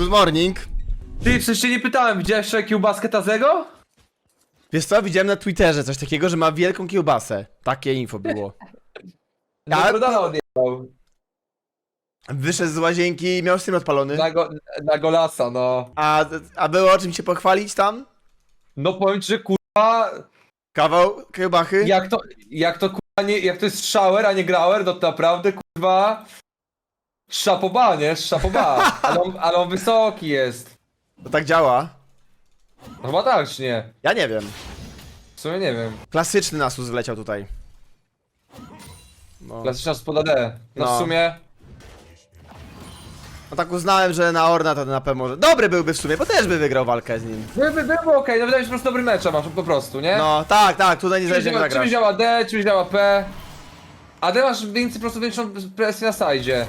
Good morning. Ty, przecież cię nie pytałem, widziałeś jeszcze kiełbaskę Tazego? Wiesz co, widziałem na Twitterze coś takiego, że ma wielką kiełbasę. Takie info było. No Ja- Jordana odjechał. Wyszedł z łazienki i miał stream odpalony. Na, go, na golasa, no. A, a było o czym się pochwalić tam? No powiem ci, że kurwa, Kawał kiełbachy? jak to, jak to kurwa nie, jak to jest shower, a nie grauer, to naprawdę kurwa szapoba, nie? Szapoba. Ale on, ale on wysoki jest. To tak działa? No Chyba tak, czy nie? Ja nie wiem. W sumie nie wiem. Klasyczny nasus wleciał tutaj. No. Klasyczna spoda D. No, No. w sumie... no tak uznałem, że na Orna to na pewno może. Dobry byłby w sumie, bo też by wygrał walkę z nim. By, by, by było okej, no wydaje mi się, że po prostu dobry mecz masz, po prostu, nie? No tak, tak, tutaj nie Czymś zależy jak działa, zagrasz. czymś działa D, czymś działa P. A D masz więcej, po prostu większą presję na sajdzie.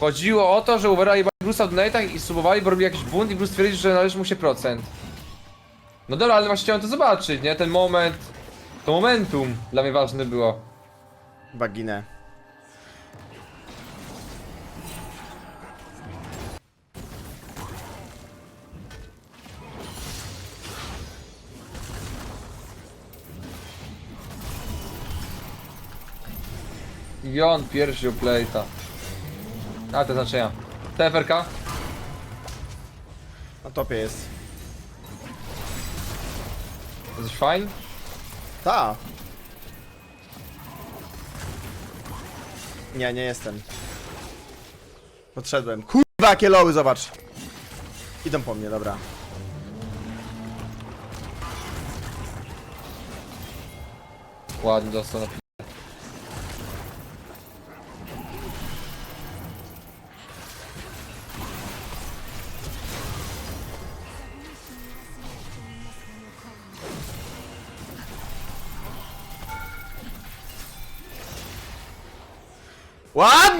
Chodziło o to, że uważali Bruce'a w donate'ach i subowali, bo robili jakiś bunt i Bruce stwierdził, że należy mu się procent. No dobra, ale właśnie chciałem to zobaczyć, nie? Ten moment, to momentum dla mnie ważne było. Baginę. I on pierwszy u playta. A, te znaczenia. TFRK? Na topie jest. Jesteś fajny? Ta. Nie, nie jestem. Podszedłem. Kurwa, jakie loły, zobacz. Idą po mnie, dobra. Ładnie dostał na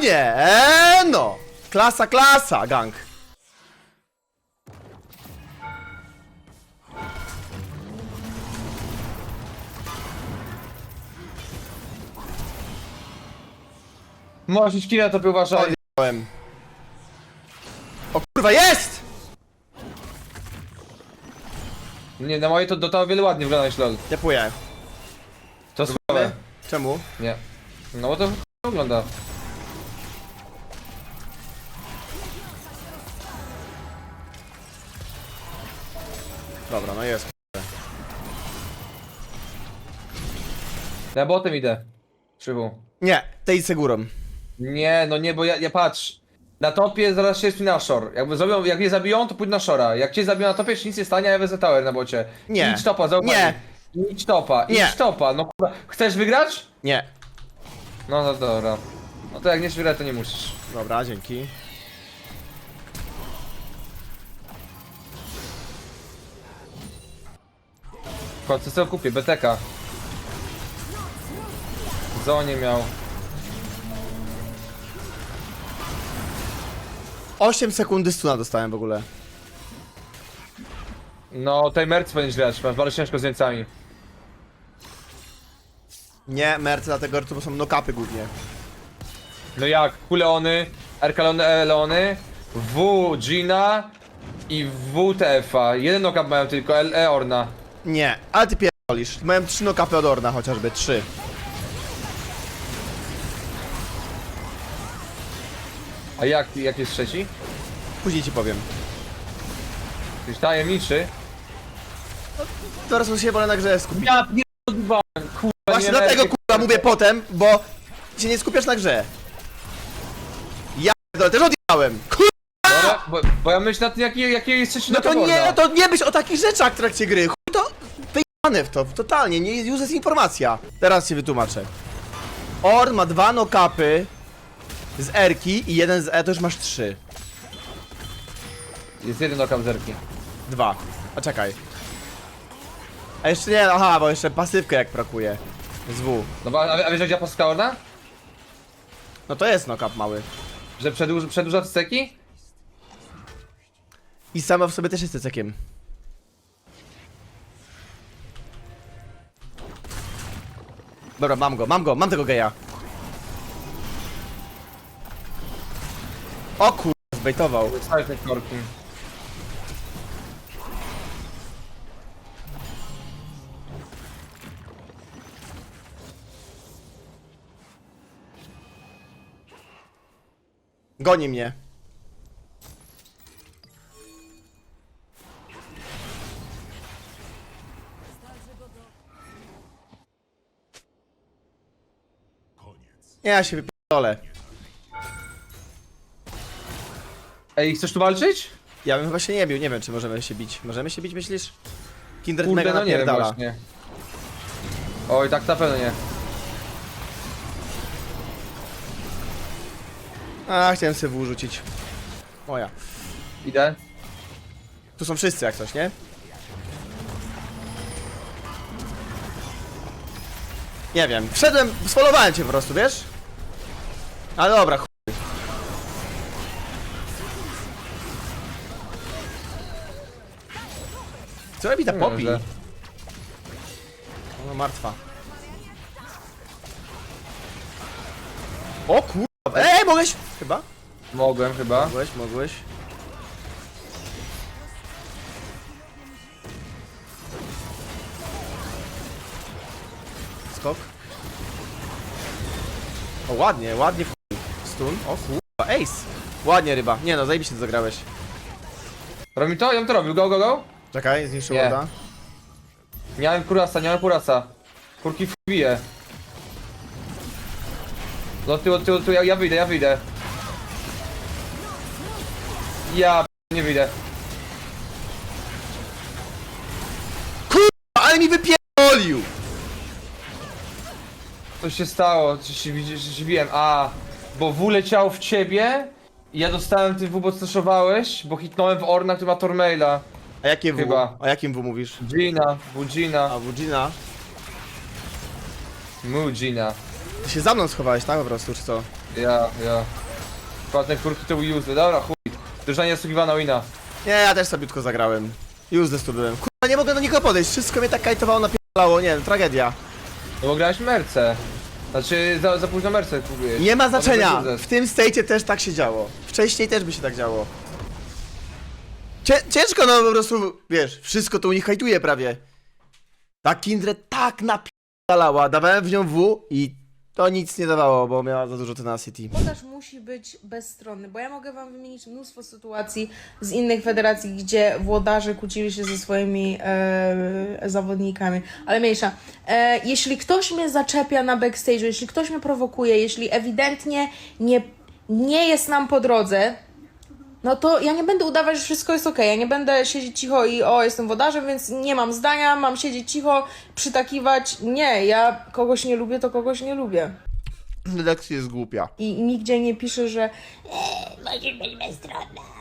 Ładnie! Eee, no! Klasa, klasa, gang. Możesz kina to uważaj. Odjechałem. O kurwa, jest! Nie, na moje to do tego wiele ładnie wygląda niż LOL. Tepuję. To słabe. Czemu? Nie. No bo to wygląda. Dobra, no jest. Ja botem idę. Krzywu. Nie, tej segurą. Nie, no nie, bo ja, ja patrz. Na topie zaraz się jest na shore. Jakby zrobią, jak mnie zabiją, to pójdę na shora. Jak cię zabiją na topie, się nic nie stanie, a ja wezmę tower na bocie. Nie. Idź topa, zauważ. Nie. Idź topa, Nie. idź topa. No kurwa. Chcesz wygrać? Nie. No to dobra. No to jak nie wygrać, to nie musisz. Dobra, dzięki. Końcu sobie kupię, BTK. Zonie miał. 8 sekundy stuna dostałem w ogóle. No, tej Mercy powinieneś grać, masz bardzo ciężko z Niemcami. Nie, mercy dlatego, że to są nokapy głównie. No jak? Kuleony, RK Leony, E Leony, W Gina i WTF-a. Jeden knock mają tylko, LE Orna. Nie, ale ty pierdolisz. Mają 3 nokapy od Orna chociażby, 3. A jak, jak jest trzeci? Później ci powiem. Jakiś tajemniczy. Teraz się wolę na grze skupić. Ja nie odbywałem, kurwa, Właśnie nie dlatego lepiej, kurwa mówię potem, bo się nie skupiasz na grze. Ja pierdolę, też odjechałem. Kurwa! Bo, bo ja myślę na tym, jaki, jaki jest trzeci No to nie, no to nie myśl o takich rzeczach w trakcie gry. W to, totalnie, nie useless informacja. Teraz się wytłumaczę. Orn ma dwa nokapy z Erki i jeden z E, to już masz trzy. Jest jeden knock zerki. Dwa. A czekaj. A jeszcze nie, aha, bo jeszcze pasywkę jak brakuje. Z W. No bo- a, a wiesz jak działa paska Orna? No to jest nokap mały. Że przedłuż, przedłuża ceki? I sama w sobie też jest cekiem. Dobra, mam go, mam go, mam tego geja. O kur... zbejtował. Cały korki. Goni mnie. Nie, ja się wypierdolę. Ej, chcesz tu walczyć? Ja bym chyba się nie bił, nie wiem czy możemy się bić. Możemy się bić, myślisz? Kindred Kurde, mega no nie wiem napierdala. właśnie. Oj, tak na pewno nie. A, chciałem sobie W rzucić. Moja. Idę. Tu są wszyscy jak coś, nie? Nie wiem, wszedłem, sfolowałem cię po prostu, wiesz? Ale dobra, chuj. Co robi ta Poppy? że- Ona martwa. O kurwa, ej, mogłeś? Chyba? Mogłem chyba. Mogłeś, mogłeś. Skok. O, ładnie, ładnie w. Stun. O kurwa, ace. Ładnie ryba. Nie no, zajebiście to zagrałeś. Robi to? Ja bym to robił. Go, go, go. Czekaj, zniszczył Nie. woda. Nie mam kurasa, nie mam kurasa. Kurki wbije. Do tyłu, do tyłu, do tyłu, ja, ja wyjdę, ja wyjdę. Ja p- nie wyjdę. Ale mi wypierdolił! Co się stało? Czy się widzisz, się biłem? A, bo W leciał w ciebie i ja dostałem ty W, bo staszowałeś, bo hitnąłem w Orna, który ma Tormaila. A jakie W? Chyba. A jakim W mówisz? Gina, Bugina, A Wugina? Mugina. Ty się za mną schowałeś, tak po prostu, czy co? Ja, ja. Płatne kurki to useless. Dobra, chuj. Držanie osługiwana wina. Nie, ja też sobiutko zagrałem. Useless tu byłem. Kurwa, nie mogę do nikogo podejść, wszystko mnie tak kajtowało, napierdalało, nie wiem, tragedia. No bo grałeś Merce. Znaczy, za, za późno Merce próbujesz. Nie ma znaczenia, w tym state'cie też tak się działo. Wcześniej też by się tak działo. Cie ciężko no po prostu, wiesz, wszystko to u nich hajtuje prawie. Ta Kindred tak napierdalała, dawałem w nią W i to nic nie dawało, bo miała za dużo tenacity. Podaż musi być bezstronny, bo ja mogę wam wymienić mnóstwo sytuacji z innych federacji, gdzie włodarze kłócili się ze swoimi e, zawodnikami, ale mniejsza. E, jeśli ktoś mnie zaczepia na backstage'u, jeśli ktoś mnie prowokuje, jeśli ewidentnie nie, nie jest nam po drodze, no to ja nie będę udawać, że wszystko jest ok. Ja nie będę siedzieć cicho i o, jestem wodarzem, więc nie mam zdania, mam siedzieć cicho, przytakiwać. Nie, ja kogoś nie lubię, to kogoś nie lubię Lexi jest głupia. i nigdzie nie pisze, że e, musisz być bezstronna.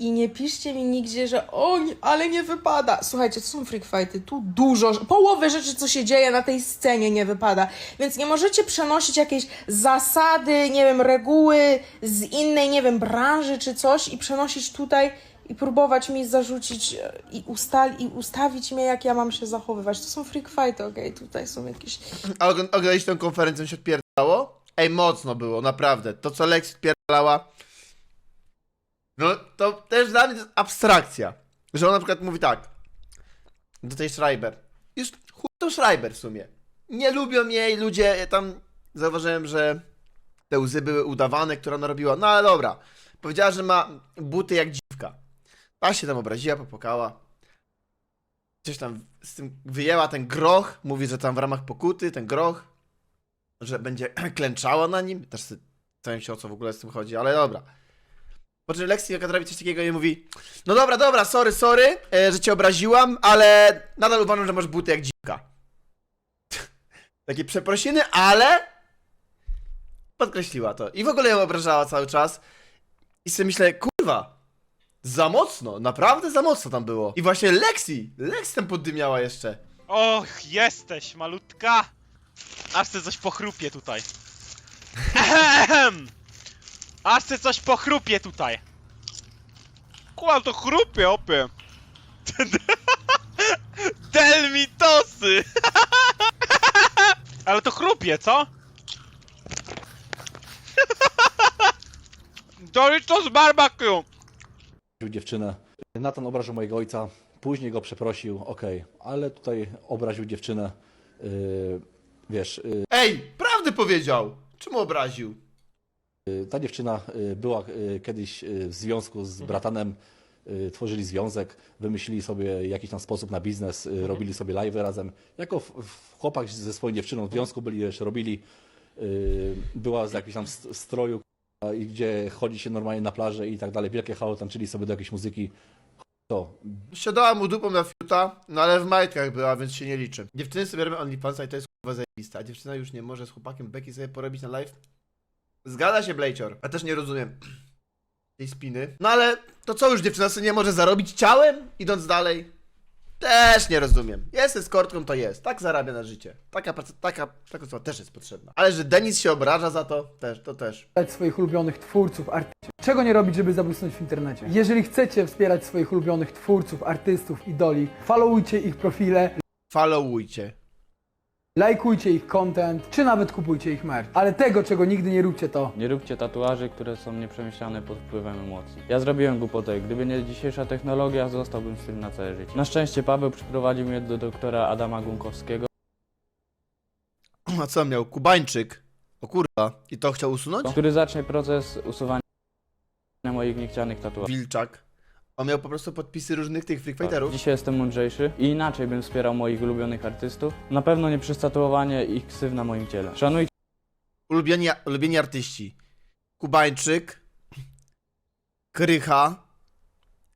I nie piszcie mi nigdzie, że oj, ale nie wypada. Słuchajcie, to są freak fighty, tu dużo, połowę rzeczy, co się dzieje na tej scenie nie wypada. Więc nie możecie przenosić jakieś zasady, nie wiem, reguły z innej, nie wiem, branży czy coś i przenosić tutaj i próbować mi zarzucić e, i, ustal- i ustawić mnie, jak ja mam się zachowywać. To są freak fighty, okej, tutaj są jakieś A oglą- oglądaliście tę konferencję, się odpierdalało? Ej, mocno było, naprawdę. To, co Lex odpierdalała, no to też dla mnie to jest abstrakcja. Że ona na przykład mówi tak, do tej Schreiber. Już chuj to Schreiber w sumie. Nie lubią jej ludzie, ja tam zauważyłem, że te łzy były udawane, które ona robiła, no ale dobra. Powiedziała, że ma buty jak dziwka. Ta się tam obraziła, popłakała. Coś tam z tym wyjęła ten groch, mówi, że tam w ramach pokuty, ten groch, że będzie klęczała na nim. Też zastanawiam się o co w ogóle z tym chodzi, ale dobra. Po czym Lexi robi coś takiego i mówi No dobra, dobra, sorry, sorry, e, że cię obraziłam, ale nadal uważam, że masz buty jak dziwka. Takie przeprosiny, ale podkreśliła to. I w ogóle ją obrażała cały czas. I sobie myślę, kurwa, za mocno, naprawdę za mocno tam było. I właśnie Lexi, Lexi tam poddymiała jeszcze. Och, jesteś, malutka! Aż se coś pochrupie tutaj. Aż se coś pochrupie tutaj. Kłam to chrupie, opie. Delmitosy! Ale to chrupie, co? Doritos barbecue! dziewczynę. Natan obraził mojego ojca, później go przeprosił, okej, ale tutaj obraził dziewczynę, yy, wiesz, Ej, prawdę powiedział! Czemu obraził? Yy, ta dziewczyna yy, była yy, kiedyś w związku z bratanem, yy, tworzyli związek, wymyślili sobie jakiś tam sposób na biznes, yy, robili sobie live razem. Jako chłopak ze swoją dziewczyną w związku byli, wiesz, robili, była z jakimś tam st- stroju, gdzie chodzi się normalnie na plażę i tak dalej, wielkie halo, tańczyli sobie do jakiejś muzyki. To, Siadała mu dupą na fiuta, no ale w majtkach była, więc się nie liczy. Dziewczyny sobie robią OnlyFansa i to jest kurwa zajebista. A dziewczyna już nie może z chłopakiem Becky sobie porobić na live? Zgadza się, Blejcior. Ja też nie rozumiem tej spiny. No ale to co już dziewczyna sobie nie może zarobić ciałem, idąc dalej? Też nie rozumiem. Jest eskortką, to jest. Tak zarabia na życie. Taka praca, taka, taka osoba też jest potrzebna. Ale że Denis się obraża za to, też, to też. wspierać swoich ulubionych twórców, artystów. Czego nie robić, żeby zabłysnąć w internecie? Jeżeli chcecie wspierać swoich ulubionych twórców, artystów, idoli, followujcie ich profile, Followujcie. Lajkujcie ich content, czy nawet kupujcie ich merch. Ale tego, czego nigdy nie róbcie, to Nie róbcie tatuaży, które są nieprzemyślane pod wpływem emocji. Ja zrobiłem głupotę. Gdyby nie dzisiejsza technologia, zostałbym z tym na całe życie. Na szczęście Paweł przyprowadził mnie do doktora Adama Gunkowskiego, A co miał? Kubańczyk. O kurwa. I to chciał usunąć? który zacznie proces usuwania moich niechcianych tatuaży. Wilczak. On miał po prostu podpisy różnych tych free fighterów. Dzisiaj jestem mądrzejszy i inaczej bym wspierał moich ulubionych artystów. Na pewno nie przez tatuowanie ich ksyw na moim ciele. Szanujcie Ulubieni, ulubieni artyści. Kubańczyk. Krycha.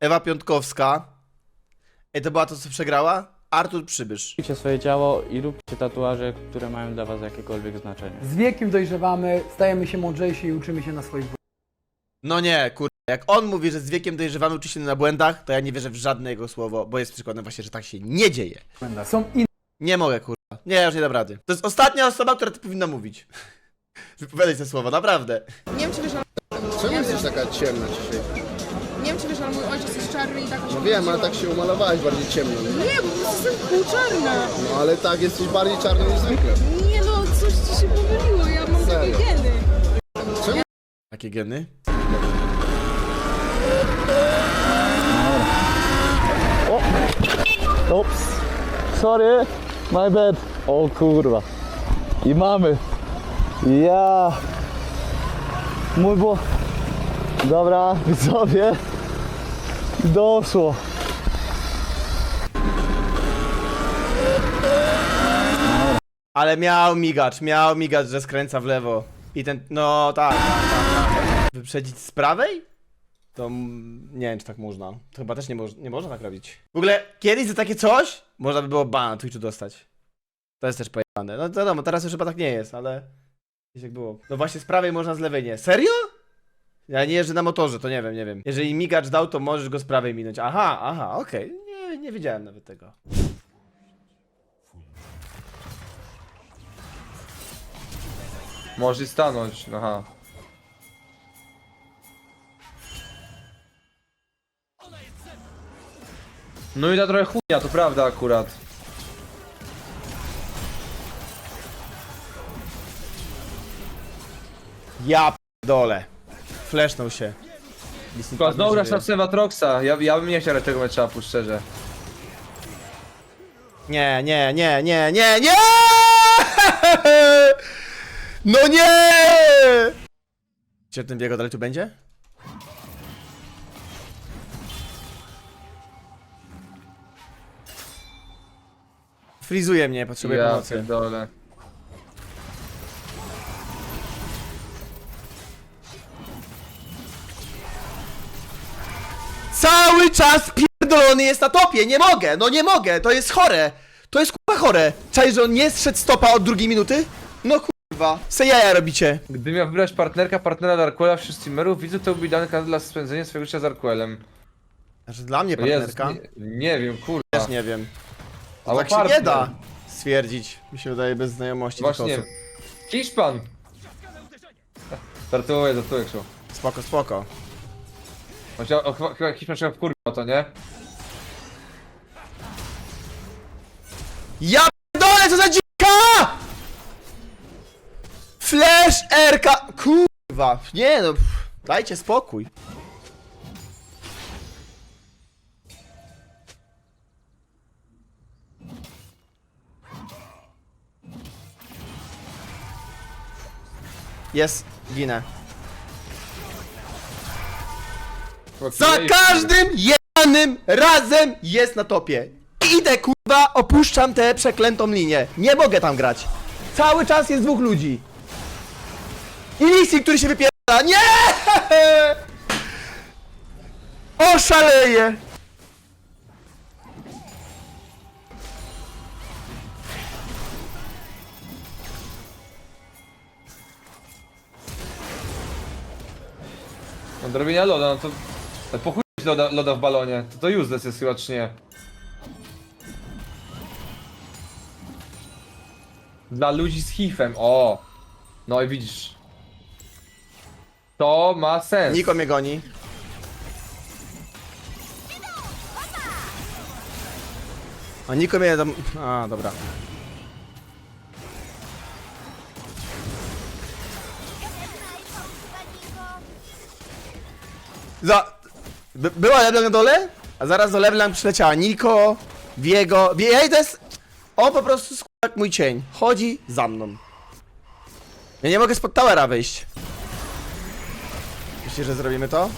Ewa Piątkowska. Ej, to była to, co przegrała? Artur Przybysz. swoje ciało i róbcie tatuaże, które mają dla was jakiekolwiek znaczenie. z wiekiem dojrzewamy, stajemy się mądrzejsi i uczymy się na swoich No nie, kurwa. Jak on mówi, że z wiekiem dojrzewamy, uczy się na błędach, to ja nie wierzę w żadne jego słowo, bo jest przykładem właśnie, że tak się nie dzieje. Są inne Nie mogę, kurwa. Nie, już nie dam rady. To jest ostatnia osoba, która to powinna mówić. Wypowiadaj te słowa, naprawdę. Nie wiem, czy wiesz, ale, Czemu jesteś taka ciemna dzisiaj? nie wiem, czy wiesz, ale mój ojciec jest czarny i tak No wiem, ale tak się umalowałaś bardziej ciemno. Nie? Nie, bo po prostu jestem półczarna. No ale tak, jesteś bardziej czarny niż zwykle. Nie no, coś ci się pomyliło, ja mam takie Serio? geny. Jakie geny? Ops, sorry, my bad. O kurwa. I mamy. Ja. Mój bo. Dobra, widzowie. Doszło. Ale miał migacz, miał migacz, że skręca w lewo. I ten, no tak, tak, tak. Wyprzedzić z prawej? To mm, nie wiem, czy tak można. To chyba też nie, moż, nie można tak robić. W ogóle, kiedyś za takie coś można by było ban na Twitchu dostać. To jest też pojebane. No wiadomo, teraz już chyba tak nie jest, ale... Gdzieś jak było. No właśnie z prawej można z lewej nie. Serio? Ja nie jeżdżę na motorze, to nie wiem, nie wiem. Jeżeli migacz dał, to możesz go z prawej minąć. Aha, aha, okej. Nie, nie wiedziałem nawet tego. Może stanąć, aha. No i ta trochę chujnia, to prawda akurat. Ja dole. Flesznął się. Tylko znowu grasz na Sevatroxa, ja, ja bym nie chciał tego meczapu, szczerze. Nie, nie, nie, nie, nie, nie! No nie! Czy ten biego dalej tu będzie? Frizuje mnie, potrzebuję Ja pomocy. pierdolę. Cały czas pierdolony jest na topie, nie mogę, no nie mogę, to jest chore. To jest kurwa chore. Czaj, że on nie zszedł stopa od drugiej minuty? No kurwa, se jaja robicie. Gdybym miał wybrać partnerka, partnera Darkwella wśród streamerów, widzę to byłby idealny kanał dla spędzenia swojego życia z Darkwellem. Znaczy dla mnie O Jezus, partnerka? nie, nie wiem, kurwa. Też nie wiem. Albo tak się partner. nie da stwierdzić, mi się wydaje, bez znajomości tych Właśnie. osób. Hiszpan! Żartuję, żartuję, Krzył. Spoko, spoko. Chociaż o, chyba- chyba Hiszpan trzeba wkurwić o to, nie? Ja dole, co za dzika! Flash RK! Kurwa, nie no. pff. Dajcie spokój. Jest, ginę. Za każdym jebanym razem jest na topie. Idę kurwa, opuszczam tę przeklętą linię. Nie mogę tam grać. Cały czas jest dwóch ludzi. I Lisi, który się wypiera. Nie! Oszaleję! Do robienia loda, no to... po chuj loda, loda w balonie, to to useless jest chyba, czy nie? Dla ludzi z hifem, o! No i widzisz. To ma sens. Niko mnie goni. A Niko mnie tam... A, dobra. Za... By, była Leblanc na dole, a zaraz do Leblanc przyleciała Niko, Viego... Wie, ej, to jest... On po prostu sk- jak mój cień. Chodzi za mną. Ja nie mogę spod towera wyjść. Myślisz, że zrobimy to?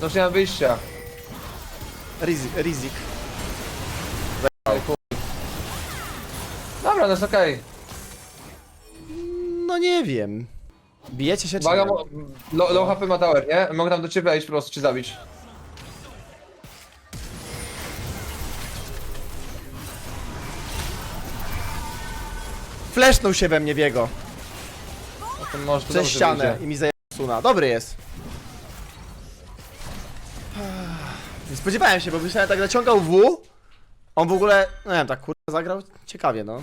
No już nie mam wyjścia. Rizik. Rizik. Dobra, no jest okej. No nie wiem. Bijecie się czy Uwaga, nie? mo- low, low HP ma tower, nie? Mogę tam do ciebie wejść po prostu, czy zabić. Flesznął się we mnie Wiego. No to może to Przez dobrze ścianę wyjdzie. i mi zajęło suna. Dobry jest. Nie spodziewałem się, bo myślałem tak naciągał W. On w ogóle, no nie wiem, tak kurwa zagrał ciekawie, no.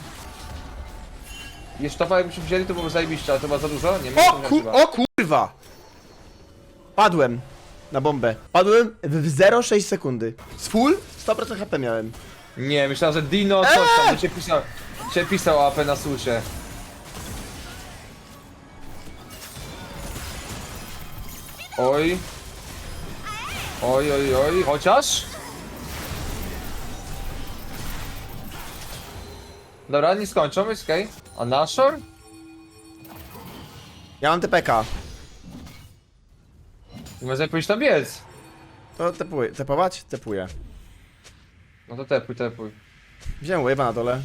Jeszcze topa jakbyśmy wzięli, to byłoby zajebiście, ale to chyba za dużo? Nie, O, że chyba. o kurwa! Padłem na bombę. Padłem w 0,6 sekundy. Z full 100% HP miałem. Nie, myślałem, że Dino coś tam, do ciebie pisał, cię pisał AP na sucie. Oj. Oj, oj, oj, chociaż? Dobra, nie skończą, jest okej. A Nashor? Ja mam TPK. Może pójść tam biec. To tepuję. Tepować? Tepuję. No to tepuj, tepuj. Wziąłem wave'a na dole.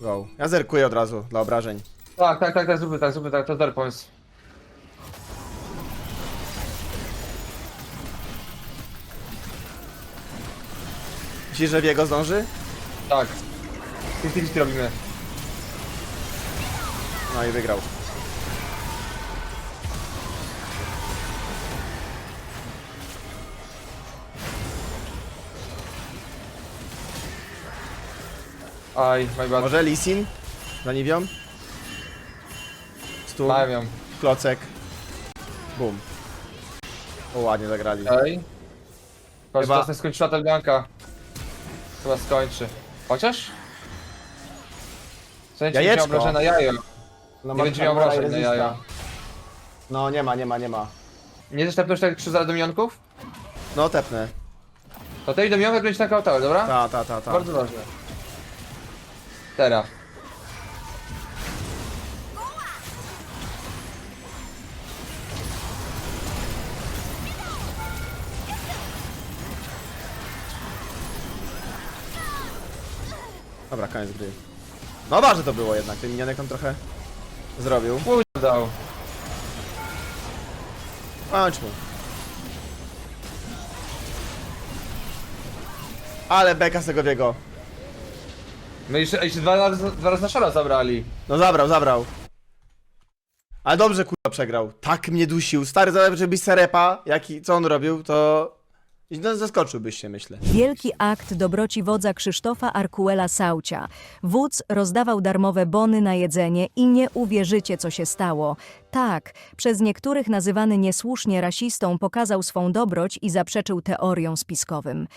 Go. Ja zerkuję od razu, dla obrażeń. Tak, tak, tak, tak, zróbmy tak, zróbmy tak, to dobry pomysł. Myślisz, że Wiego zdąży? Tak. 50 robimy. No i wygrał. Aj, my bad. Może Lisin? Za Niwią? Stół, Mają ją. klocek. Bum. O, ładnie zagrali. Okej. Chyba, że Chyba- teraz nie skończyła ta Blanka. Chyba skończy. Chociaż? W sensie nie Jajeczko. na jajo. No, Nie będzie miał obrażeń na jajo. No, nie ma, nie ma, nie ma. Nie chcesz tepnąć tak trzy do minionków? No, tepnę. To tej do minionków będzie taka tower, dobra? Ta, ta, ta, ta. Bardzo ważne. Teraz. Dobra, koniec gry. No ważne to było jednak, ten minionek tam trochę zrobił. Pójdź dał. Kończmy. Ale beka z tego Wiego. My jeszcze, jeszcze dwa, razy, dwa razy na szara zabrali. No zabrał, zabrał. Ale dobrze kurwa przegrał. Tak mnie dusił. Stary, zobacz, żebyś Sarepa, jaki, co on robił, to... No, zaskoczyłbyś się, myślę. Wielki akt dobroci wodza Krzysztofa Arkuela Saucia. Wódz rozdawał darmowe bony na jedzenie i nie uwierzycie, co się stało. Tak, przez niektórych nazywany niesłusznie rasistą pokazał swą dobroć i zaprzeczył teoriom spiskowym.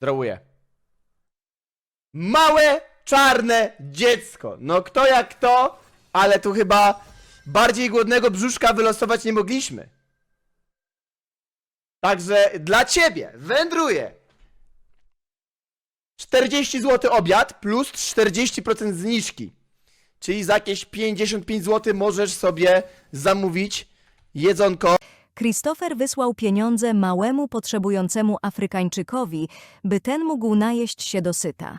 Drawuję. Małe, czarne dziecko. No kto jak kto, ale tu chyba bardziej głodnego brzuszka wylosować nie mogliśmy. Także dla ciebie wędruje 40 zł obiad plus 40% zniżki. Czyli za jakieś 55 zł możesz sobie zamówić jedzonko. Christopher wysłał pieniądze małemu potrzebującemu Afrykańczykowi, by ten mógł najeść się dosyta.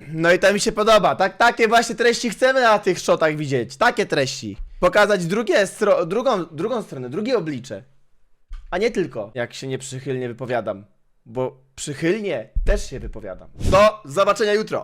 No i to mi się podoba. Tak, takie właśnie treści chcemy na tych shotach widzieć. Takie treści. Pokazać drugie stro- drugą, drugą stronę, drugie oblicze. A nie tylko, jak się nieprzychylnie wypowiadam. Bo przychylnie też się wypowiadam. Do zobaczenia jutro.